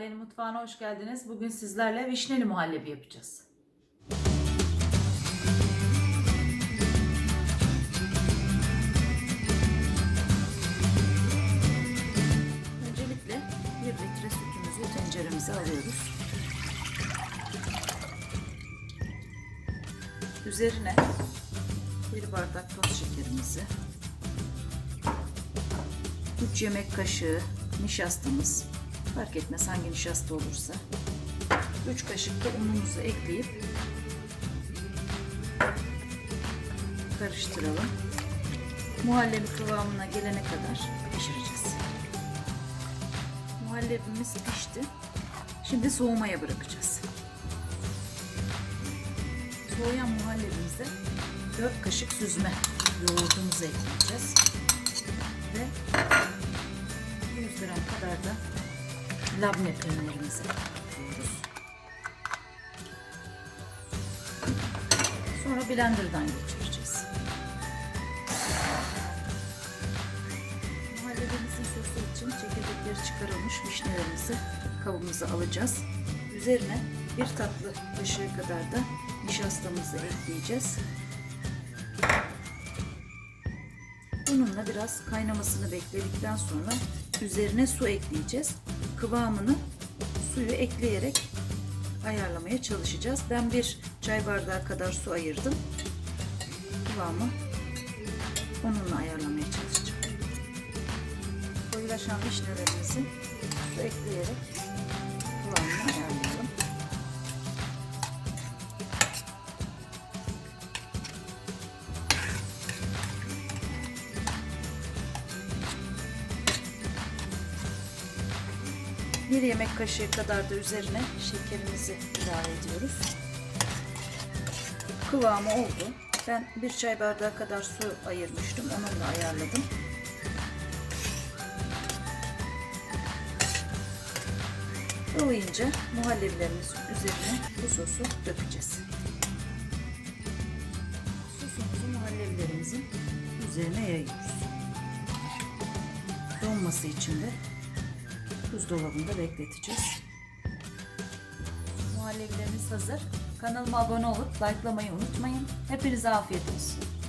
Lale'nin mutfağına hoş geldiniz. Bugün sizlerle vişneli muhallebi yapacağız. Öncelikle 1 litre sütümüzü tenceremize alıyoruz. Üzerine bir bardak toz şekerimizi 3 yemek kaşığı nişastamız fark etmez hangi nişasta olursa 3 kaşık da unumuzu ekleyip karıştıralım. Muhallebi kıvamına gelene kadar pişireceğiz. Muhallebimiz pişti. Şimdi soğumaya bırakacağız. Soğuyan muhallebimize 4 kaşık süzme yoğurdumuzu ekleyeceğiz. Ve 100 gram kadar da labne peynirimizi ekliyoruz. Sonra blenderdan geçireceğiz. Muhallebimizin sosu için çekirdekleri çıkarılmış vişnelerimizi kabımıza alacağız. Üzerine bir tatlı kaşığı kadar da nişastamızı ekleyeceğiz. Bununla biraz kaynamasını bekledikten sonra üzerine su ekleyeceğiz. Kıvamını suyu ekleyerek ayarlamaya çalışacağız. Ben bir çay bardağı kadar su ayırdım. Kıvamı onunla ayarlamaya çalışacağım. Koyulaşan vişnelerimizi su ekleyerek 1 yemek kaşığı kadar da üzerine şekerimizi ilave ediyoruz. Kıvamı oldu. Ben bir çay bardağı kadar su ayırmıştım. Onunla ayarladım. Ilayınca muhallebilerimiz üzerine bu sosu dökeceğiz. Sosumuzu muhallebilerimizin üzerine yayıyoruz. Donması için de buzdolabında bekleteceğiz. Muhallebilerimiz hazır. Kanalıma abone olup likelamayı unutmayın. Hepinize afiyet olsun.